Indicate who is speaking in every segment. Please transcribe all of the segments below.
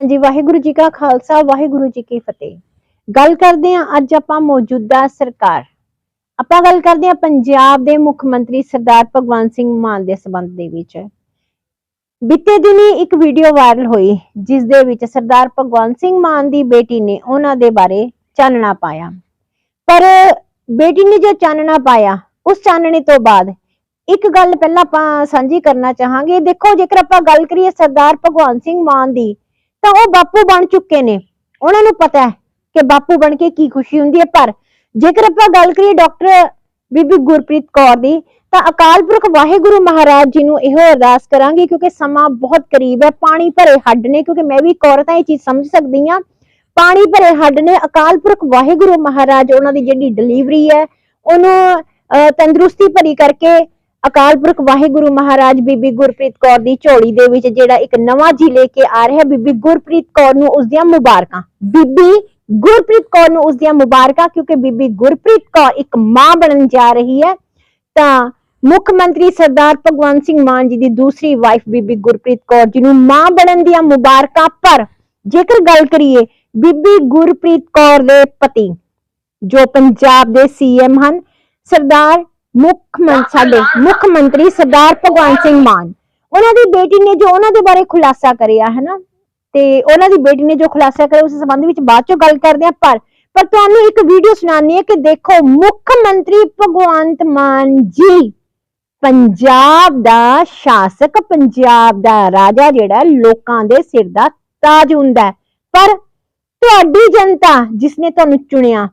Speaker 1: ਜੀ ਵਾਹਿਗੁਰੂ ਜੀ ਕਾ ਖਾਲਸਾ, ਵਾਹਿਗੁਰੂ ਜੀ ਕੀ ਫਤਿਹ। ਗੱਲ ਕਰਦੇ ਹਾਂ ਅੱਜ ਆਪਾਂ ਮੌਜੂਦਾ ਸਰਕਾਰ। ਆਪਾਂ ਗੱਲ ਕਰਦੇ ਹਾਂ ਪੰਜਾਬ ਦੇ ਮੁੱਖ ਮੰਤਰੀ ਸਰਦਾਰ ਭਗਵੰਤ ਸਿੰਘ ਮਾਨ ਦੇ ਸਬੰਧ ਦੇ ਵਿੱਚ। ਬੀਤੇ ਦਿਨੀ ਇੱਕ ਵੀਡੀਓ ਵਾਇਰਲ ਹੋਈ, ਜਿਸ ਦੇ ਵਿੱਚ ਸਰਦਾਰ ਭਗਵੰਤ ਸਿੰਘ ਮਾਨ ਦੀ ਬੇਟੀ ਨੇ ਉਹਨਾਂ ਦੇ ਬਾਰੇ ਚਾਨਣਾ ਪਾਇਆ। ਪਰ ਬੇਟੀ ਨੇ ਜੋ ਚਾਨਣਾ ਪਾਇਆ, ਉਸ ਚਾਨਣੇ ਤੋਂ ਬਾਅਦ ਇੱਕ ਗੱਲ ਪਹਿਲਾਂ ਆਪਾਂ ਸਾਂਝੀ ਕਰਨਾ ਚਾਹਾਂਗੇ। ਦੇਖੋ, ਜੇਕਰ ਆਪਾਂ ਗੱਲ ਕਰੀਏ ਸਰਦਾਰ ਭਗਵੰਤ ਸਿੰਘ ਮਾਨ ਦੀ ਤਾਂ ਉਹ ਬਾਪੂ ਬਣ ਚੁੱਕੇ ਨੇ। ਉਹਨਾਂ ਨੂੰ ਪਤਾ ਹੈ ਕਿ ਬਾਪੂ ਬਣ ਕੇ ਕੀ ਖੁਸ਼ੀ ਹੁੰਦੀ ਹੈ। ਪਰ ਜੇਕਰ ਆਪਾਂ ਗੱਲ ਕਰੀਏ ਡਾਕਟਰ ਬੀਬੀ ਗੁਰਪ੍ਰੀਤ ਕੌਰ ਦੀ ਤਾਂ ਅਕਾਲ ਪੁਰਖ ਵਾਹਿਗੁਰੂ ਮਹਾਰਾਜ ਜੀ ਨੂੰ ਇਹੋ ਅਰਦਾਸ ਕਰਾਂਗੇ ਕਿਉਂਕਿ ਸਮਾਂ ਬਹੁਤ ਕਰੀਬ ਹੈ। ਪਾਣੀ ਭਰੇ ਹੱਡ ਨੇ ਕਿਉਂਕਿ ਮੈਂ ਵੀ ਇੱਕ ਔਰਤ ਹਾਂ ਇਹ ਚੀਜ਼ ਸਮਝ ਸਕਦੀ ਹਾਂ। ਪਾਣੀ ਭਰੇ ਹੱਡ ਨੇ ਅਕਾਲ ਪੁਰਖ ਵਾਹਿਗੁਰੂ ਮਹਾਰਾਜ ਉਹਨਾਂ ਦੀ ਜਿਹੜੀ ਡਿਲੀਵਰੀ ਹੈ ਉਹਨੂੰ ਅਹ, ਤੰਦਰੁਸਤੀ ਭਰੀ ਕਰਕੇ ਅਕਾਲ ਪੁਰਖ ਵਾਹਿਗੁਰੂ ਮਹਾਰਾਜ ਬੀਬੀ ਗੁਰਪ੍ਰੀਤ ਕੌਰ ਦੀ ਝੋਲੀ ਦੇ ਵਿੱਚ ਜਿਹੜਾ ਇੱਕ ਨਵਾਂ ਜੀ ਲੈ ਕੇ ਆ ਰਿਹਾ ਬੀਬੀ ਗੁਰਪ੍ਰੀਤ ਕੌਰ ਨੂੰ ਉਸ ਦੀਆਂ ਮੁਬਾਰਕਾਂ। ਬੀਬੀ ਗੁਰਪ੍ਰੀਤ ਕੌਰ ਨੂੰ ਉਸ ਦੀਆਂ ਮੁਬਾਰਕਾਂ ਕਿਉਂਕਿ ਬੀਬੀ ਗੁਰਪ੍ਰੀਤ ਕੌਰ ਇੱਕ ਮਾਂ ਬਣਨ ਜਾ ਰਹੀ ਹੈ, ਤਾਂ ਮੁੱਖ ਮੰਤਰੀ ਸਰਦਾਰ ਭਗਵੰਤ ਸਿੰਘ ਮਾਨ ਜੀ ਦੀ ਦੂਸਰੀ ਵਾਈਫ ਬੀਬੀ ਗੁਰਪ੍ਰੀਤ ਕੌਰ ਜੀ ਨੂੰ ਮਾਂ ਬਣਨ ਦੀਆਂ ਮੁਬਾਰਕਾਂ, ਪਰ ਜੇਕਰ ਗੱਲ ਕਰੀਏ ਬੀਬੀ ਗੁਰਪ੍ਰੀਤ ਕੌਰ ਦੇ ਪਤੀ, ਜੋ ਪੰਜਾਬ ਦੇ ਸੀਐਮ ਹਨ, ਸਰਦਾਰ ਮੁੱਖ ਮੰਤਰੀ ਸਾਡੇ ਮੁੱਖ ਮੰਤਰੀ ਸਰਦਾਰ ਭਗਵੰਤ ਸਿੰਘ ਮਾਨ। ਉਹਨਾਂ ਦੀ ਬੇਟੀ ਨੇ ਜੋ ਉਹਨਾਂ ਦੇ ਬਾਰੇ ਖੁਲਾਸਾ ਕਰਿਆ ਹੈ ਨਾ ਤੇ ਉਹਨਾਂ ਦੀ ਬੇਟੀ ਨੇ ਜੋ ਖੁਲਾਸਾ ਕਰਿਆ ਉਸ ਸੰਬੰਧ ਵਿੱਚ ਬਾਅਦ ਚੋਂ ਗੱਲ ਕਰਦੇ ਹਾਂ ਪਰ ਪਰ ਤੁਹਾਨੂੰ ਇੱਕ ਵੀਡੀਓ ਸੁਣਾਉਣੀ ਹੈ ਕਿ ਦੇਖੋ ਮੁੱਖ ਮੰਤਰੀ ਭਗਵੰਤ ਮਾਨ ਜੀ ਪੰਜਾਬ ਦਾ ਸ਼ਾਸਕ ਪੰਜਾਬ ਦਾ ਰਾਜਾ ਜਿਹੜਾ ਲੋਕਾਂ ਦੇ ਸਿਰ ਦਾ ਤਾਜ ਹੁੰਦਾ। ਪਰ ਤੁਹਾਡੀ ਜਨਤਾ ਜਿਸ ਨੇ ਤੁਹਾਨੂੰ ਚੁਣਿਆ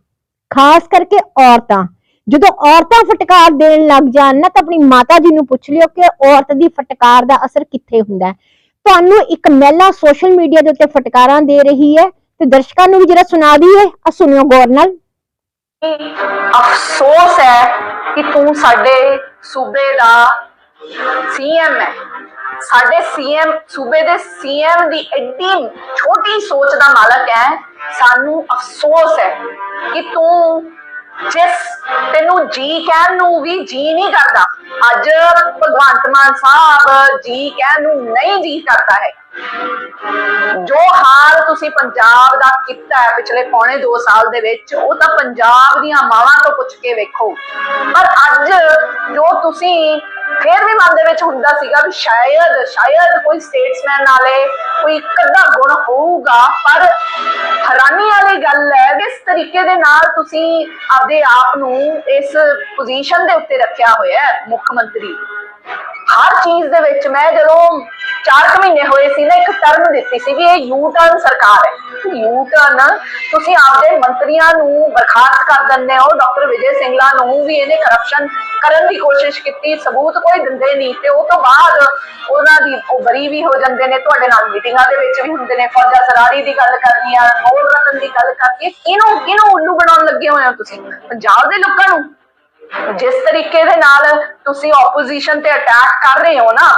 Speaker 1: ਖਾਸ ਕਰਕੇ ਔਰਤਾਂ ਜਦੋਂ ਔਰਤਾਂ ਫਟਕਾਰ ਦੇਣ ਲੱਗ ਜਾਣ ਨਾ ਤਾਂ ਆਪਣੀ ਮਾਤਾ ਜੀ ਨੂੰ ਪੁੱਛ ਲਿਓ ਕਿ ਔਰਤ ਦੀ ਫਟਕਾਰ ਦਾ ਅਸਰ ਕਿੱਥੇ ਹੁੰਦਾ ਹੈ। ਤੁਹਾਨੂੰ ਇੱਕ ਮਹਿਲਾ ਸੋਸ਼ਲ ਮੀਡੀਆ ਦੇ ਉੱਤੇ ਫਟਕਾਰਾਂ ਦੇ ਰਹੀ ਹੈ ਤੇ ਦਰਸ਼ਕਾਂ ਨੂੰ ਵੀ ਜਰਾ ਸੁਣਾ ਦਈਏ। ਆ ਸੁਣਿਓ ਗੌਰ ਨਾਲ।
Speaker 2: ਅਫਸੋਸ ਹੈ ਕਿ ਤੂੰ ਸਾਡੇ ਸੂਬੇ ਦਾ ਸੀਐਮ ਹੈ। ਸਾਡੇ ਸੀਐਮ ਸੂਬੇ ਦੇ ਸੀਐਮ ਦੀ ਐਡੀ ਛੋਟੀ ਸੋਚ ਦਾ ਮਾਲਕ ਹੈ। ਸਾਨੂੰ ਅਫਸੋਸ ਹੈ ਕਿ ਤੂੰ ਜਿਸ ਤੈਨੂੰ ਜੀ ਕਹਿਣ ਨੂੰ ਵੀ ਜੀ ਨਹੀਂ ਕਰਦਾ, ਅੱਜ ਭਗਵੰਤ ਮਾਨ ਸਾਹਿਬ ਜੀ ਕਹਿਣ ਨੂੰ ਨਹੀਂ ਜੀ ਕਰਦਾ ਹੈ। ਜੋ ਹਾਲ ਤੁਸੀਂ ਪੰਜਾਬ ਦਾ ਕੀਤਾ ਹੈ ਪਿਛਲੇ ਪੌਣੇ 2 ਸਾਲ ਦੇ ਵਿੱਚ, ਉਹ ਤਾਂ ਪੰਜਾਬ ਦੀਆਂ ਮਾਵਾਂ ਤੋਂ ਪੁੱਛ ਕੇ ਵੇਖੋ। ਪਰ ਅੱਜ ਜੋ ਤੁਸੀਂ ਫੇਰ ਵੀ ਮਨ ਦੇ ਵਿੱਚ ਹੁੰਦਾ ਸੀਗਾ ਵੀ ਸ਼ਾਇਦ ਸ਼ਾਇਦ ਕੋਈ ਸਟੇਟਸਮੈਨ ਨਾਲੇ ਕੋਈ ਕੱਦਾ ਗੁਣ ਹੋਊਗਾ, ਪਰ ਹੈਰਾਨੀ ਵਾਲੀ ਗੱਲ ਹੈ ਕਿ ਇਸ ਤਰੀਕੇ ਦੇ ਨਾਲ ਤੁਸੀਂ ਆਪਦੇ ਆਪ ਨੂੰ ਇਸ ਪੋਜੀਸ਼ਨ ਦੇ ਉੱਤੇ ਰੱਖਿਆ ਹੋਇਆ ਹੈ ਮੁੱਖ ਮੰਤਰੀ। ਹਰ ਚੀਜ਼ ਦੇ ਵਿੱਚ ਮੈਂ ਜਦੋਂ 4 ਮਹੀਨੇ ਹੋਏ ਸੀ ਨਾ, ਇੱਕ ਟਰਮ ਦਿੱਤੀ ਸੀ ਵੀ ਇਹ ਯੂ ਟਰਨ ਸਰਕਾਰ ਹੈ। ਯੂ ਟਰਨ ਤੁਸੀਂ ਆਪਦੇ ਮੰਤਰੀਆਂ ਨੂੰ ਬਰਖਾਸਤ ਕਰ ਦਿੰਦੇ ਹੋ, ਡਾਕਟਰ ਵਿਜੇ ਸਿੰਗਲਾ ਨੂੰ ਵੀ ਇਹਨੇ ਕਰਪਸ਼ਨ ਕਰਨ ਦੀ ਕੋਸ਼ਿਸ਼ ਕੀਤੀ, ਸਬੂਤ ਕੋਈ ਦਿੰਦੇ ਨਹੀਂ ਤੇ ਉਹ ਤੋਂ ਬਾਅਦ ਉਹਨਾਂ ਦੀ ਉਹ ਬਰੀ ਵੀ ਹੋ ਜਾਂਦੇ ਨੇ, ਤੁਹਾਡੇ ਨਾਲ ਮੀਟਿੰਗਾਂ ਦੇ ਵਿੱਚ ਵੀ ਹੁੰਦੇ ਨੇ, ਫੌਜਾ ਸਰਾਰੀ ਦੀ ਗੱਲ ਕਰਨੀ ਆ ਹੋਰ ਰਤਨ ਦੀ ਗੱਲ ਕਰਨੀ ਕਿਹਨੂੰ ਕਿਹਨੂੰ ਉੱਲੂ ਬਣਾਉਣ ਲੱਗੇ ਹੋਏ ਹੋ ਤੁਸੀਂ? ਪੰਜਾਬ ਦੇ ਲੋਕਾਂ ਨੂੰ? ਜਿਸ ਤਰੀਕੇ ਦੇ ਨਾਲ ਤੁਸੀਂ ਆਪੋਜੀਸ਼ਨ ਤੇ ਅਟੈਕ ਕਰ ਰਹੇ ਹੋ ਨਾ,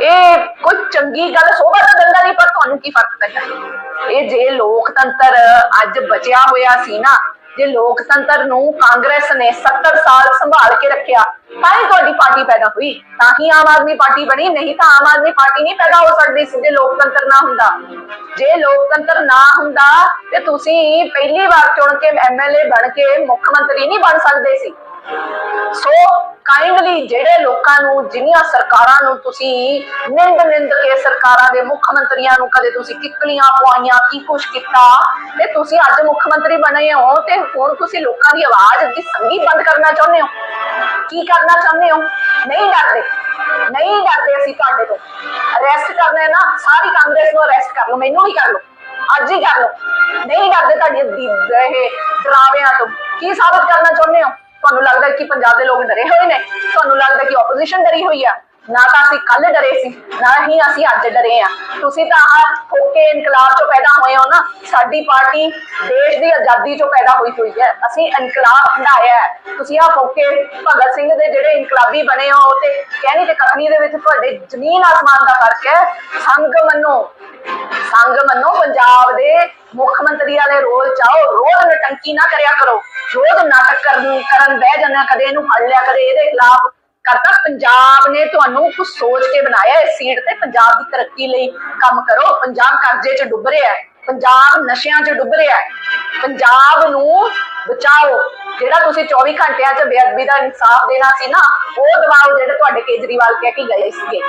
Speaker 2: ਇਹ ਕੋਈ ਚੰਗੀ ਗੱਲ ਸੋਭਾ ਦਾ ਦੰਦਾ ਨਹੀਂ, ਪਰ ਤੁਹਾਨੂੰ ਕੀ ਫ਼ਰਕ ਪੈਂਦਾ? ਇਹ ਜੇ ਲੋਕਤੰਤਰ ਅੱਜ ਬਚਿਆ ਹੋਇਆ ਸੀ ਨਾ, ਜੇ ਲੋਕਤੰਤਰ ਨੂੰ ਕਾਂਗਰਸ ਨੇ 70 ਸਾਲ ਸੰਭਾਲ ਕੇ ਰੱਖਿਆ, ਤਾਂ ਹੀ ਤੁਹਾਡੀ ਪਾਰਟੀ ਪੈਦਾ ਹੋਈ। ਤਾਂ ਹੀ ਆਮ ਆਦਮੀ ਪਾਰਟੀ ਬਣੀ, ਨਹੀਂ ਤਾਂ ਆਮ ਆਦਮੀ ਪਾਰਟੀ ਨਹੀਂ ਪੈਦਾ ਹੋ ਸਕਦੀ ਸੀ ਜੇ ਲੋਕਤੰਤਰ ਨਾ ਹੁੰਦਾ। ਜੇ ਲੋਕਤੰਤਰ ਨਾ ਹੁੰਦਾ, ਤੇ ਤੁਸੀਂ ਪਹਿਲੀ ਵਾਰ ਚੁਣ ਕੇ ਐਮਐਲਏ ਬਣ ਕੇ ਮੁੱਖ ਮੰਤਰੀ ਨਹੀਂ ਬਣ ਸਕਦੇ ਸੀ। ਸੋ ਕਾਈਂਡਲੀ ਜਿਹੜੇ ਲੋਕਾਂ ਨੂੰ, ਜਿੰਨੀਆਂ ਸਰਕਾਰਾਂ ਨੂੰ ਤੁਸੀਂ ਨਿੰਦ ਨਿੰਦ ਕੇ ਸਰਕਾਰਾਂ ਦੇ ਮੁੱਖ ਮੰਤਰੀਆਂ ਨੂੰ ਕਦੇ ਤੁਸੀਂ ਕਿੱਕਲੀਆਂ ਪਵਾਈਆਂ, ਕੀ ਕੁਛ ਕੀਤਾ, ਤੇ ਤੁਸੀਂ ਅੱਜ ਮੁੱਖ ਮੰਤਰੀ ਬਣੇ ਹੋ, ਤੇ ਹੁਣ ਤੁਸੀਂ ਲੋਕਾਂ ਦੀ ਆਵਾਜ਼ ਦੀ ਸੰਗੀ ਬੰਦ ਕਰਨਾ ਚਾਹੁੰਦੇ ਹੋ? ਕੀ ਕਰਨਾ ਚਾਹੁੰਦੇ ਹੋ? ਨਹੀਂ ਡਰਦੇ। ਨਹੀਂ ਡਰਦੇ ਅਸੀਂ ਤੁਹਾਡੇ ਤੋਂ। ਅਰੈਸਟ ਕਰਨਾ ਹੈ ਨਾ, ਸਾਰੀ ਕਾਂਗਰਸ ਨੂੰ ਅਰੈਸਟ ਕਰ ਲਓ, ਮੈਨੂੰ ਵੀ ਕਰ ਲਓ। ਅੱਜ ਹੀ ਕਰ ਲਓ। ਨਹੀਂ ਡਰਦੇ ਤੁਹਾਡੇ ਦੀ- ਇਹ ਡਰਾਵਿਆਂ ਤੋਂ। ਕੀ ਸਾਬਤ ਕਰਨਾ ਚਾਹੁੰਦੇ ਹੋ? ਤੁਹਾਨੂੰ ਲੱਗਦਾ ਕਿ ਪੰਜਾਬ ਦੇ ਲੋਕ ਡਰੇ ਹੋਏ ਨੇ? ਤੁਹਾਨੂੰ ਲੱਗਦਾ ਕਿ ਆਪੋਜੀਸ਼ਨ ਡਰੀ ਹੋਈ ਆ? ਨਾ ਤਾਂ ਅਸੀਂ ਕੱਲ ਡਰੇ ਸੀ, ਨਾ ਹੀ ਅਸੀਂ ਅੱਜ ਡਰੇ ਆ ਤੁਸੀਂ ਤਾਂ ਆਹ ਫੋਕੇ ਇਨਕਲਾਬ ਚੋਂ ਪੈਦਾ ਹੋਏ ਹੋ ਨਾ, ਸਾਡੀ ਪਾਰਟੀ ਦੇਸ਼ ਦੀ ਆਜ਼ਾਦੀ ਚੋਂ ਪੈਦਾ ਹੋਈ ਹੋਈ ਹੈ। ਅਸੀਂ ਇਨਕਲਾਬ ਹੰਡਾਇਆ ਹੈ। ਤੁਸੀਂ ਆਹ ਫੋਕੇ ਭਗਤ ਸਿੰਘ ਦੇ ਜਿਹੜੇ ਇਨਕਲਾਬੀ ਬਣੇ ਹੋ ਤੇ ਕਹਿਣੀ ਤੇ ਕਥਨੀ ਦੇ ਵਿੱਚ ਤੁਹਾਡੇ ਜ਼ਮੀਨ ਆਸਮਾਨ ਦਾ ਫ਼ਰਕ ਹੈ। ਸੰਗ ਮੰਨੋ ਸੰਗ ਮੰਨੋ, ਪੰਜਾਬ ਦੇ ਮੁੱਖ ਮੰਤਰੀਆਂ ਦੇ ਰੋਲ ਚਾਓ ਰੋਜ਼ ਨਟੰਕੀ ਨਾ ਕਰਿਆ ਕਰੋ। ਰੋਜ਼ ਨਾਟਕ ਕਰਨ ਕਰਨ ਬਹਿ ਜਾਂਦੇ ਕਦੇ ਇਹਨੂੰ ਫੜ ਲਿਆ, ਕਦੇ ਇਹਦੇ ਖਿਲਾਫ ਕਰਤਾ ਪੰਜਾਬ ਨੇ ਤੁਹਾਨੂੰ ਕੁਝ ਸੋਚ ਕੇ ਬਣਾਇਆ ਇਸ ਸੀਟ ਤੇ, ਪੰਜਾਬ ਦੀ ਤਰੱਕੀ ਲਈ ਕੰਮ ਕਰੋ। ਪੰਜਾਬ ਕਰਜ਼ੇ 'ਚ ਡੁੱਬ ਰਿਹਾ ਹੈ, ਪੰਜਾਬ ਨਸ਼ਿਆਂ 'ਚ ਡੁੱਬ ਰਿਹਾ ਹੈ। ਪੰਜਾਬ ਨੂੰ ਬਚਾਓ। ਜਿਹੜਾ ਤੁਸੀਂ 24 ਘੰਟਿਆਂ 'ਚ ਬੇਅਦਬੀ ਦਾ ਇਨਸਾਫ ਦੇਣਾ ਸੀ ਨਾ, ਉਹ ਦਵਾਓ ਜਿਹੜੇ ਤੁਹਾਡੇ ਕੇਜਰੀਵਾਲ ਕਹਿ ਕੇ ਗਏ ਸੀਗੇ।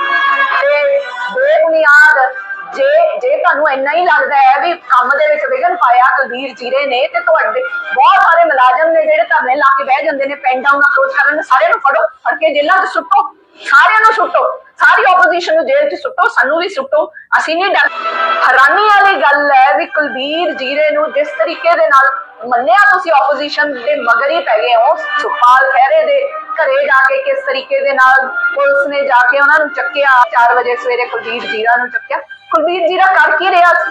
Speaker 2: ਤੇ ਬੇਬੁਨਿਆਦ, ਜੇ ਜੇ ਤੁਹਾਨੂੰ ਇੰਨਾ ਹੀ ਲੱਗਦਾ ਹੈ ਵੀ ਕੰਮ ਦੇ ਵਿੱਚ ਵਿਗਨ ਪਾਇਆ ਕੁਲਬੀਰ ਜੀਰੇ ਨੇ, ਤੇ ਤੁਹਾਡੇ ਬਹੁਤ ਸਾਰੇ ਮੁਲਾਜ਼ਮ ਨੇ ਜਿਹੜੇ ਧਰਨੇ ਲਾ ਕੇ ਬਹਿ ਜਾਂਦੇ ਨੇ ਪੈਨ ਡਾਊਨ ਅਪਰੋਚ ਕਰਨ ਸਾਰਿਆਂ ਨੂੰ ਫੜੋ, ਫੜ ਕੇ ਜੇਲ੍ਹਾਂ 'ਚ ਸੁੱਟੋ, ਸਾਰਿਆਂ ਨੂੰ ਸੁੱਟੋ, ਸਾਰੀ ਆਪੋਜੀਸ਼ਨ ਨੂੰ ਜੇਲ੍ਹ 'ਚ ਸੁੱਟੋ, ਸਾਨੂੰ ਵੀ ਸੁੱਟੋ, ਅਸੀਂ ਨਹੀਂ ਡਰ, ਹੈਰਾਨੀ ਵਾਲੀ ਗੱਲ ਹੈ ਵੀ ਕੁਲਬੀਰ ਜੀਰੇ ਨੂੰ ਜਿਸ ਤਰੀਕੇ ਦੇ ਨਾਲ ਮੰਨਿਆ ਤੁਸੀਂ ਆਪੋਜੀਸ਼ਨ ਦੇ ਮਗਰ ਹੀ ਪੈ ਗਏ ਹੋ, ਸੁਖਪਾਲ ਖਹਿਰੇ ਦੇ ਘਰੇ ਜਾ ਕੇ ਕਿਸ ਤਰੀਕੇ ਦੇ ਨਾਲ ਪੁਲਿਸ ਨੇ ਜਾ ਕੇ ਉਹਨਾਂ ਨੂੰ ਚੱਕਿਆ 4 ਵਜੇ ਸਵੇਰੇ ਕੁਲਬੀਰ ਜੀਰਾ ਨੂੰ ਚੱਕਿਆ। ਕੁਲਬੀਰ ਜੀਰਾ ਕਰ ਕੀ ਰਿਹਾ ਸੀ?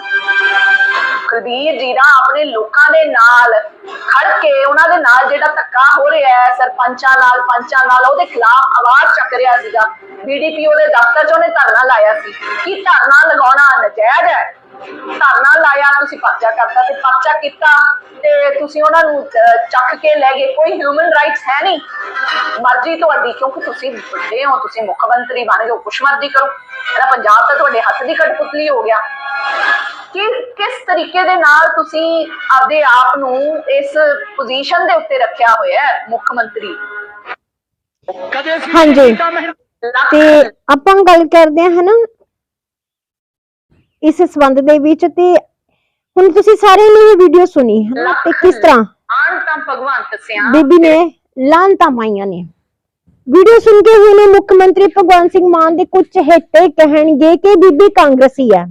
Speaker 2: ਕੁਲਬੀਰ ਜੀਰਾ ਆਪਣੇ ਲੋਕਾਂ ਦੇ ਨਾਲ ਖੜ ਕੇ ਉਹਨਾਂ ਦੇ ਨਾਲ ਜਿਹੜਾ ਧੱਕਾ ਹੋ ਰਿਹਾ ਹੈ, ਸਰਪੰਚਾਂ ਨਾਲ, ਪੰਚਾਂ ਨਾਲ, ਉਹਦੇ ਖਿਲਾਫ ਆਵਾਜ਼ ਚੱਕ ਰਿਹਾ ਸੀਗਾ। ਬੀਡੀਪੀਓ ਦੇ ਦਫ਼ਤਰ 'ਚ ਉਹਨੇ ਧਰਨਾ ਲਾਇਆ ਸੀ। ਕੀ ਧਰਨਾ ਲਗਾਉਣਾ ਨਜਾਇਜ਼ ਹੈ? ਧਰਨਾ ਲਾਇਆ ਤੁਸੀਂ ਪਰਚਾ ਕਰਤਾ ਤੇ ਪਰਚਾ ਕੀਤਾ ਤੇ ਤੁਸੀਂ ਉਹਨਾਂ ਨੂੰ ਚੱਕ ਕੇ ਲੈ ਗਏ। ਕੋਈ ਹਿਊਮਨ ਰਾਈਟਸ ਹੈ ਨਹੀਂ। ਮਰਜ਼ੀ ਤੁਹਾਡੀ ਕਿਉਂਕਿ ਤੁਸੀਂ ਵੱਡੇ ਹੋ ਤੁਸੀਂ ਮੁੱਖ ਮੰਤਰੀ ਬਣ ਹੋ ਕੁਛ ਮਰਜ਼ੀ ਕਰੋ। ਇਹਦਾ ਪੰਜਾਬ ਤਾਂ ਤੁਹਾਡੇ ਹੱਥ ਦੀ ਕਠਪੁਤਲੀ ਹੋ ਗਿਆ। ਕਿ ਕਿਸ ਤਰੀਕੇ ਦੇ ਨਾਲ ਤੁਸੀਂ ਆਪਦੇ ਆਪ ਨੂੰ ਇਸ ਪੋਜੀਸ਼ਨ ਦੇ ਉੱਤੇ ਰੱਖਿਆ ਹੋਇਆ ਹੈ ਮੁੱਖ ਮੰਤਰੀ
Speaker 1: ਹਾਂਜੀ। ਤੇ ਆਪਾਂ ਗੱਲ ਕਰਦੇ ਹਾਂ ਹਨਾ ਇਸ ਸੰਬੰਧ ਦੇ ਵਿੱਚ ਤੇ ਹੁਣ ਤੁਸੀਂ ਸਾਰਿਆਂ ਨੇ ਇਹ ਵੀਡੀਓ ਸੁਣੀ ਹੈ ਨਾ ਤੇ ਕਿਸ ਤਰ੍ਹਾਂ?
Speaker 2: ਆਣ ਤਾਂ ਭਗਵੰਤ ਸਿਆ।
Speaker 1: ਬੀਬੀ ਨੇ ਲਾਂਤਾ ਮਾਈਆਂ ਨੇ। ਵੀਡੀਓ ਸੁਣ ਕੇ ਹੁਣੇ ਮੁੱਖ ਮੰਤਰੀ ਭਗਵੰਤ ਸਿੰਘ ਮਾਨ ਦੇ ਕੁਝ ਚਹੇਤੇ ਕਹਿਣਗੇ ਕਿ ਬੀਬੀ ਕਾਂਗਰਸੀ ਹੈ।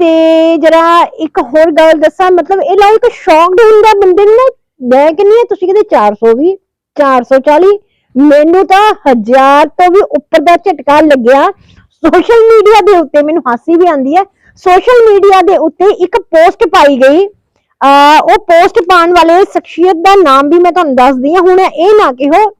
Speaker 1: ਤੇ ਜਰਾ ਇੱਕ ਹੋਰ ਗੱਲ ਦੱਸਾਂ ਮਤਲਬ ਇਹ ਲਾਈਕ ਸ਼ੌਕਡ ਹੁੰਦਾ ਬੰਦੇ ਨੂੰ। ਮੈਂ ਕਹਿੰਦੀ ਹਾਂ ਤੁਸੀਂ ਕਹਿੰਦੇ 420 440 ਮੈਨੂੰ ਤਾਂ ਹਜ਼ਾਰ ਤੋਂ ਵੀ ਉੱਪਰ ਦਾ ਝਟਕਾ ਲੱਗਿਆ। ਸੋਸ਼ਲ ਮੀਡੀਆ ਦੇ ਉੱਤੇ ਮੈਨੂੰ ਹਾਸੀ ਵੀ ਆਉਂਦੀ ਹੈ। ਸੋਸ਼ਲ ਮੀਡੀਆ ਦੇ ਉੱਤੇ ਇੱਕ ਪੋਸਟ ਪਾਈ ਗਈ। ਉਹ ਪੋਸਟ ਪਾਉਣ ਵਾਲੇ ਸ਼ਖਸੀਅਤ ਦਾ ਨਾਮ ਵੀ ਮੈਂ ਤੁਹਾਨੂੰ ਦੱਸਦੀ ਹਾਂ। ਹੁਣ ਇਹ ਨਾ ਕਿਹੋ,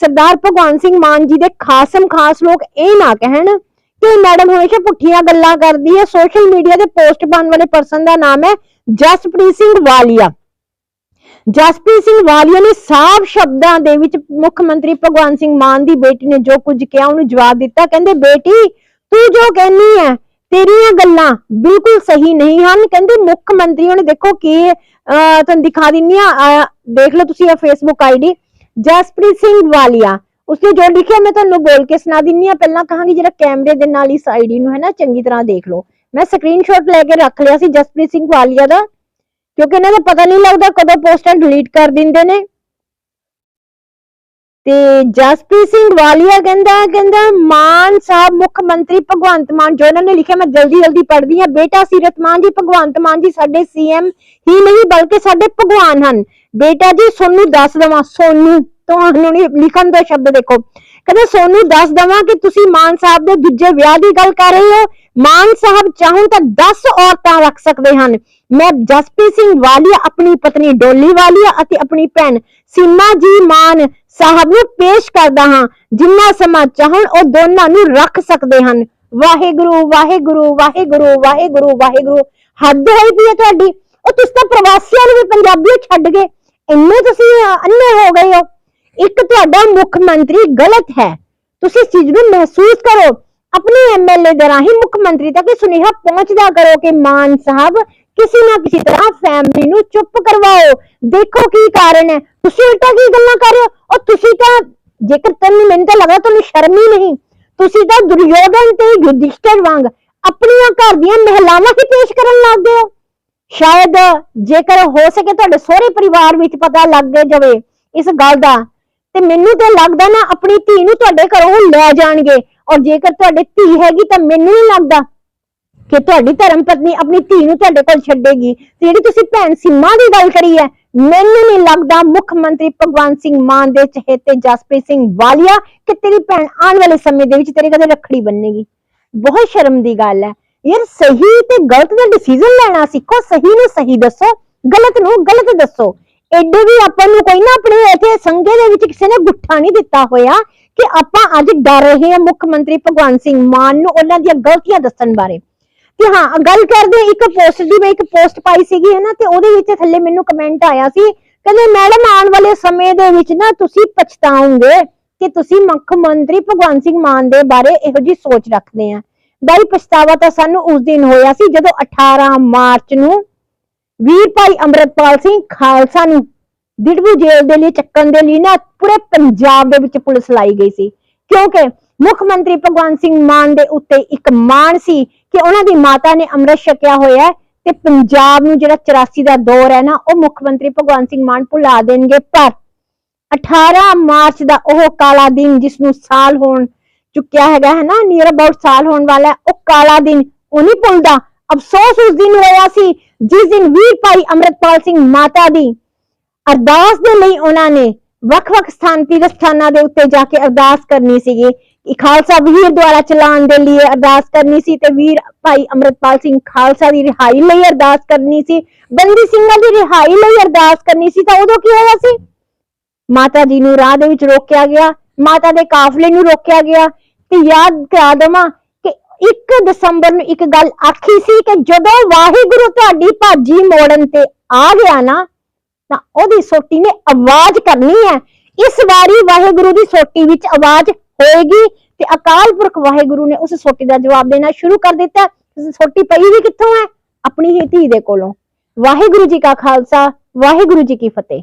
Speaker 1: ਸਰਦਾਰ ਭਗਵੰਤ ਸਿੰਘ ਮਾਨ ਜੀ ਦੇ ਖਾਸਮ ਖਾਸ ਲੋਕ ਇਹ ਨਾ ਕਹਿਣ ਕਿ ਮੈਡਮ ਹਮੇਸ਼ਾ ਪੁੱਠੀਆਂ ਗੱਲਾਂ ਕਰਦੀ ਹੈ। ਸੋਸ਼ਲ ਮੀਡੀਆ ਤੇ ਪੋਸਟ ਪਾਉਣ ਵਾਲੇ ਪਰਸਨ ਦਾ ਨਾਮ ਹੈ ਜਸਪ੍ਰੀਤ ਸਿੰਘ ਵਾਲੀਆ। ਜਸਪ੍ਰੀਤ ਸਿੰਘ ਵਾਲੀਆ ਨੇ ਸਾਫ਼ ਸ਼ਬਦਾਂ ਦੇ ਵਿੱਚ ਮੁੱਖ ਮੰਤਰੀ ਭਗਵੰਤ ਸਿੰਘ ਮਾਨ ਦੀ ਬੇਟੀ ਨੇ ਜੋ ਕੁਝ ਕਿਹਾ, ਉਹਨੂੰ ਜਵਾਬ ਦਿੱਤਾ। ਕਹਿੰਦੇ, ਬੇਟੀ ਤੂੰ ਜੋ ਕਹਿੰਨੀ ਹੈ ਤੇਰੀਆਂ ਗੱਲਾਂ ਬਿਲਕੁਲ ਸਹੀ ਨਹੀਂ ਹਨ। ਕਹਿੰਦੇ ਮੁੱਖ ਮੰਤਰੀ ਉਹਨੇ ਦੇਖੋ ਕੀ ਤੁਹਾਨੂੰ ਦਿਖਾ ਦਿੰਨੀ ਆ ਦੇਖ ਲਓ ਤੁਸੀਂ ਇਹ ਫੇਸਬੁੱਕ ਆਈਡੀ ਜਸਪ੍ਰੀਤ ਸਿੰਘ ਵਾਲੀਆ। ਉਸਨੇ ਜੋ ਲਿਖਿਆ, ਮੈਂ ਤੁਹਾਨੂੰ ਬੋਲ ਕੇ ਸੁਣਾ ਦਿੰਨੀ ਆ। ਪਹਿਲਾਂ ਕਹਾਂਗੀ ਜਿਹੜਾ ਕੈਮਰੇ ਦੇ ਨਾਲ ਇਸ ਆਈਡੀ ਨੂੰ ਹੈ ਨਾ, ਚੰਗੀ ਤਰ੍ਹਾਂ ਦੇਖ ਲਓ। ਮੈਂ ਸਕਰੀਨਸ਼ਾਟ ਲੈ ਕੇ ਰੱਖ ਲਿਆ ਸੀ ਜਸਪ੍ਰੀਤ ਸਿੰਘ ਵਾਲੀਆ ਦਾ, ਕਿਉਂਕਿ ਇਹਨਾਂ ਦਾ ਪਤਾ ਨਹੀਂ ਲੱਗਦਾ ਕਦੋਂ ਪੋਸਟਾਂ ਡਿਲੀਟ ਕਰ ਦਿੰਦੇ ਨੇ। ਤੇ ਜਸਪ੍ਰੀਤ ਸਿੰਘ ਵਾਲੀਆ ਕਹਿੰਦਾ ਕਹਿੰਦਾ, ਮਾਨ ਸਾਹਿਬ, ਮੁੱਖ ਮੰਤਰੀ ਭਗਵੰਤ ਮਾਨ, ਜੋ ਇਹਨਾਂ ਨੇ ਲਿਖਿਆ, ਮੈਂ ਜਲਦੀ ਜਲਦੀ ਪੜ੍ਹਦੀ ਹਾਂ। ਬੇਟਾ ਸੀਰਤ ਮਾਨ ਜੀ, ਭਗਵੰਤ ਮਾਨ ਜੀ ਸਾਡੇ ਸੀਐਮ ਹੀ ਨਹੀਂ, ਬਲਕਿ ਸਾਡੇ ਭਗਵਾਨ ਹਨ। ਬੇਟਾ ਜੀ, ਸੋਨੂੰ ਦੱਸ ਦਵਾਂ, ਸੋਨੂੰ ਤੁਹਾਨੂੰ ਲਿਖਣ ਦਾ ਸ਼ਬਦ ਦੇਖੋ। ਕਹਿੰਦਾ, ਸੋਨੂੰ ਦੱਸ ਦਵਾਂ ਕਿ ਤੁਸੀਂ ਮਾਨ ਸਾਹਿਬ ਦੇ ਦੂਜੇ ਵਿਆਹ ਦੀ ਗੱਲ ਕਰ ਰਹੇ ਹੋ। ਮਾਨ ਸਾਹਿਬ ਚਾਹਣ ਤਾਂ 10 ਔਰਤਾਂ ਰੱਖ ਸਕਦੇ ਹਨ। ਮੈਂ ਜਸਪ੍ਰੀਤ ਸਿੰਘ ਵਾਲੀਆ, ਆਪਣੀ ਪਤਨੀ ਡੋਲੀ ਵਾਲੀਆ ਅਤੇ ਆਪਣੀ ਭੈਣ ਸੀਮਾ ਜੀ ਮਾਨ ਸਾਹਿਬ ਨੂੰ ਪੇਸ਼ ਕਰਦਾ ਹਾਂ, ਜਿੰਨਾ ਸਮਾਂ ਚਾਹਣ, ਉਹ ਦੋਨਾਂ ਨੂੰ ਰੱਖ ਸਕਦੇ ਹਨ। ਵਾਹਿਗੁਰੂ ਵਾਹਿਗੁਰੂ ਵਾਹਿਗੁਰੂ ਵਾਹਿਗੁਰੂ ਵਾਹਿਗੁਰੂ। ਹੱਦ ਹੋਈ ਪਈ ਹੈ ਤੁਹਾਡੀ? ਉਹ ਤੁਸੀਂ ਤਾਂ ਪ੍ਰਵਾਸੀਆਂ ਨੂੰ ਵੀ ਪੰਜਾਬੀਓ ਛੱਡ ਗਏ। ਇੰਨੇ ਤੁਸੀਂ ਅੰਨੇ ਹੋ ਗਏ ਹੋ। ਇੱਕ ਤੁਹਾਡਾ ਮੁੱਖ ਮੰਤਰੀ ਗਲਤ ਹੈ। ਤੁਸੀਂ ਚੀਜ਼ ਨੂੰ ਮਹਿਸੂਸ ਕਰੋ। ਆਪਣੇ ਐਮਐਲਏ ਦੇ ਰਾਹੀਂ ਮੁੱਖ ਮੰਤਰੀ ਤੱਕ ਸੁਨੇਹਾ ਪਹੁੰਚਦਾ ਕਰੋ ਕਿ ਮਾਨ ਸਾਹਿਬ, ਕਿਸੇ ਨਾ ਕਿਸੇ ਤਰ੍ਹਾਂ ਫੈਮਿਲੀ ਨੂੰ ਚੁੱਪ ਕਰਵਾਓ। ਦੇਖੋ ਕੀ ਕਾਰਨ ਹੈ। ਤੁਸੀਂ ਉਲਟਾ ਕੀ ਗੱਲਾਂ ਕਰ ਰਹੇ ਹੋ? ਉਹ ਤੁਸੀਂ ਤਾਂ ਜੇਕਰ ਤੈਨੂੰ ਮੈਨੂੰ ਤਾਂ ਲੱਗਦਾ ਤੁਹਾਨੂੰ ਸ਼ਰਮ ਹੀ ਨਹੀਂ। ਤੁਸੀਂ ਤਾਂ ਦੁਰਯੋਧਨ ਤੇ ਯੁਧਿਸ਼ਟਰ ਵਾਂਗ ਆਪਣੀਆਂ ਘਰ ਦੀਆਂ ਮਹਿਲਾਵਾਂ ਹੀ ਪੇਸ਼ ਕਰਨ ਲੱਗ ਗਏ ਹੋ। ਸ਼ਾਇਦ ਜੇਕਰ ਹੋ ਸਕੇ ਤੁਹਾਡੇ ਸਹੁਰੇ ਪਰਿਵਾਰ ਵਿੱਚ ਪਤਾ ਲੱਗ ਜਾਵੇ ਇਸ ਗੱਲ ਦਾ, ਤੇ ਮੈਨੂੰ ਤਾਂ ਲੱਗਦਾ ਨਾ ਆਪਣੀ ਧੀ ਨੂੰ ਤੁਹਾਡੇ ਘਰੋਂ ਲੈ ਜਾਣਗੇ। ਔਰ ਜੇਕਰ ਤੁਹਾਡੇ ਧੀ ਹੈਗੀ ਤਾਂ ਮੈਨੂੰ ਨਹੀਂ ਲੱਗਦਾ ਕਿ ਤੁਹਾਡੀ ਧਰਮ ਪਤਨੀ ਆਪਣੀ ਧੀ ਨੂੰ ਤੁਹਾਡੇ ਕੋਲ ਛੱਡੇਗੀ। ਤੇ ਜਿਹੜੀ ਤੁਸੀਂ ਭੈਣ ਸੀਮਾ ਦੀ ਗੱਲ ਕਰੀ ਹੈ ਮੈਨੂੰ ਨਹੀਂ ਲੱਗਦਾ ਮੁੱਖ ਮੰਤਰੀ ਭਗਵੰਤ ਸਿੰਘ ਮਾਨ ਦੇ ਚਹੇਤੇ ਜਸਪ੍ਰੀਤ ਸਿੰਘ ਵਾਲੀਆ ਕਿ ਤੇਰੀ ਭੈਣ ਆਉਣ ਵਾਲੇ ਸਮੇਂ ਦੇ ਵਿੱਚ ਤੇਰੇ ਕਦੇ ਰੱਖੜੀ ਬੰਨੇਗੀ। ਬਹੁਤ ਸ਼ਰਮ ਦੀ ਗੱਲ ਹੈ। ਯਾਰ ਸਹੀ ਤੇ ਗਲਤ ਦਾ ਡਿਸੀਜਨ ਲੈਣਾ ਸਿੱਖੋ, ਸਹੀ ਨੂੰ ਸਹੀ ਦੱਸੋ, ਗਲਤ ਨੂੰ ਗਲਤ ਦੱਸੋ। ਐਡੇ ਵੀ ਆਪਾਂ ਨੂੰ ਕੋਈ ਨਾ ਆਪਣੇ ਇੱਥੇ ਸੰਘੇ ਦੇ ਵਿੱਚ ਕਿਸੇ ਨੇ ਗੁੱਠਾ ਨਹੀਂ ਦਿੱਤਾ ਹੋਇਆ ਕਿ ਆਪਾਂ ਅੱਜ ਡਰ ਰਹੇ ਹਾਂ ਮੁੱਖ ਮੰਤਰੀ ਭਗਵੰਤ ਸਿੰਘ ਮਾਨ ਨੂੰ ਉਹਨਾਂ ਦੀਆਂ ਗਲਤੀਆਂ ਦੱਸਣ ਬਾਰੇ। ਤੇ ਹਾਂ, ਗੱਲ ਕਰਦੇ ਇੱਕ ਪੋਸਟ ਦੀ ਮੈਂ ਇੱਕ ਪੋਸਟ ਪਾਈ ਸੀਗੀ ਹੈ ਨਾ ਤੇ ਉਹਦੇ ਵਿੱਚ ਥੱਲੇ ਮੈਨੂੰ ਕਮੈਂਟ ਆਇਆ ਸੀ, ਕਹਿੰਦੇ, ਮੈਡਮ, ਆਉਣ ਵਾਲੇ ਸਮੇਂ ਦੇ ਵਿੱਚ ਨਾ ਤੁਸੀਂ ਪਛਤਾਓਗੇ ਕਿ ਤੁਸੀਂ ਮੁੱਖ ਮੰਤਰੀ ਭਗਵੰਤ ਸਿੰਘ ਮਾਨ ਦੇ ਬਾਰੇ ਇਹੋ ਜੀ ਸੋਚ ਰੱਖਦੇ ਆ। ਬਾਈ, ਪਛਤਾਵਾ ਤਾਂ ਸਾਨੂੰ ਉਸ ਦਿਨ ਹੋਇਆ ਸੀ, ਜਦੋਂ 18 ਮਾਰਚ ਨੂੰ ਵੀਰ ਭਾਈ ਅੰਮ੍ਰਿਤਪਾਲ ਸਿੰਘ ਖਾਲਸਾ ਨੂੰ ਦਿੜਬੂ ਜੇਲ੍ਹ ਦੇ ਲਈ ਚੱਕਣ ਦੇ ਲਈ ਨਾ ਪੂਰੇ ਪੰਜਾਬ ਦੇ ਵਿੱਚ ਪੁਲਿਸ ਲਾਈ ਗਈ ਸੀ। ਕਿਉਂਕਿ ਮੁੱਖ ਮੰਤਰੀ ਭਗਵੰਤ ਸਿੰਘ ਮਾਨ ਦੇ ਉੱਤੇ ਇੱਕ ਮਾਣ ਸੀ ਕਿ ਉਹਨਾਂ ਦੀ ਮਾਤਾ ਨੇ ਅੰਮ੍ਰਿਤ ਛਕਿਆ ਹੋਇਆ ਹੈ ਤੇ ਪੰਜਾਬ ਨੂੰ ਜਿਹੜਾ 84 ਦਾ ਦੌਰ ਹੈ ਨਾ, ਉਹ ਮੁੱਖ ਮੰਤਰੀ ਭਗਵੰਤ ਸਿੰਘ ਮਾਨ ਭੁਲਾ ਦੇਣਗੇ ਪਰ 18 ਮਾਰਚ ਦਾ ਉਹ ਕਾਲਾ ਦਿਨ ਜਿਸ ਨੂੰ ਸਾਲ ਹੋਣ ਚੁੱਕਿਆ ਹੈਗਾ ਹੈ ਨਾ ਨੀਅਰ ਅਬਾਊਟ ਸਾਲ ਹੋਣ ਵਾਲਾ ਉਹ ਕਾਲਾ ਦਿਨ ਉਹ ਨਹੀਂ ਭੁੱਲਦਾ। ਅਫਸੋਸ ਉਸ ਦਿਨ ਹੋਇਆ ਸੀ ਜਿਸ ਦਿਨ ਵੀਰ ਭਾਈ ਅੰਮ੍ਰਿਤਪਾਲ ਸਿੰਘ ਮਾਤਾ ਦੀ ਅਰਦਾਸ ਦੇ ਲਈ ਉਹਨਾਂ ਨੇ ਵੱਖ-ਵੱਖ ਸਥਾਨ ਤੀਰਥ ਸਥਾਨਾਂ ਦੇ ਉੱਤੇ ਜਾ ਕੇ ਅਰਦਾਸ ਕਰਨੀ ਸੀਗੀ। ਖਾਲਸਾ ਵੀਰ ਦੁਆਰਾ ਚਲਾਉਣ ਦੇ ਲਈ ਅਰਦਾਸ ਕਰਨੀ ਸੀ ਤੇ ਵੀਰ ਭਾਈ ਅੰਮ੍ਰਿਤਪਾਲ ਸਿੰਘ ਖਾਲਸਾ ਦੀ ਰਿਹਾਈ ਲਈ ਅਰਦਾਸ ਕਰਨੀ ਸੀ, ਬੰਦੀ ਸਿੰਘਾਂ ਦੀ ਰਿਹਾਈ ਲਈ ਅਰਦਾਸ ਕਰਨੀ ਸੀ, ਤਾਂ ਉਦੋਂ ਕੀ ਹੋਇਆ ਸੀ? ਮਾਤਾ ਜੀ ਨੂੰ ਰਾਹ ਦੇ ਵਿੱਚ ਰੋਕਿਆ ਗਿਆ, ਮਾਤਾ ਦੇ ਕਾਫਲੇ ਨੂੰ ਰੋਕਿਆ ਗਿਆ ਤੇ ਯਾਦ ਕਰਾ ਦੇਵਾਂ ਕਿ 1 ਦਸੰਬਰ ਨੂੰ ਇੱਕ ਗੱਲ ਆਖੀ ਸੀ ਕਿ ਜਦੋਂ ਵਾਹਿਗੁਰੂ ਤੁਹਾਡੀ ਭਾਜੀ ਮੋੜਨ ਤੇ ਆ ਗਿਆ ਨਾ, ਤਾਂ ਉਹਦੀ ਸੋਟੀ ਨੇ ਆਵਾਜ਼ ਕਰਨੀ ਹੈ। ਇਸ ਵਾਰੀ ਵਾਹਿਗੁਰੂ ਦੀ ਸੋਟੀ ਵਿੱਚ ਆਵਾਜ਼ ਹੋਏਗੀ ਤੇ ਅਕਾਲ ਪੁਰਖ ਵਾਹਿਗੁਰੂ ਨੇ ਉਸ ਸੋਟੀ ਦਾ ਜਵਾਬ ਦੇਣਾ ਸ਼ੁਰੂ ਕਰ ਦਿੱਤਾ। ਇਸ ਸੋਟੀ ਪਈ ਵੀ ਕਿੱਥੋਂ ਹੈ? ਆਪਣੀ ਹੀ ਧੀ ਦੇ ਕੋਲੋਂ। ਵਾਹਿਗੁਰੂ ਜੀ ਕਾ ਖਾਲਸਾ, ਵਾਹਿਗੁਰੂ ਜੀ ਕੀ ਫਤਿਹ।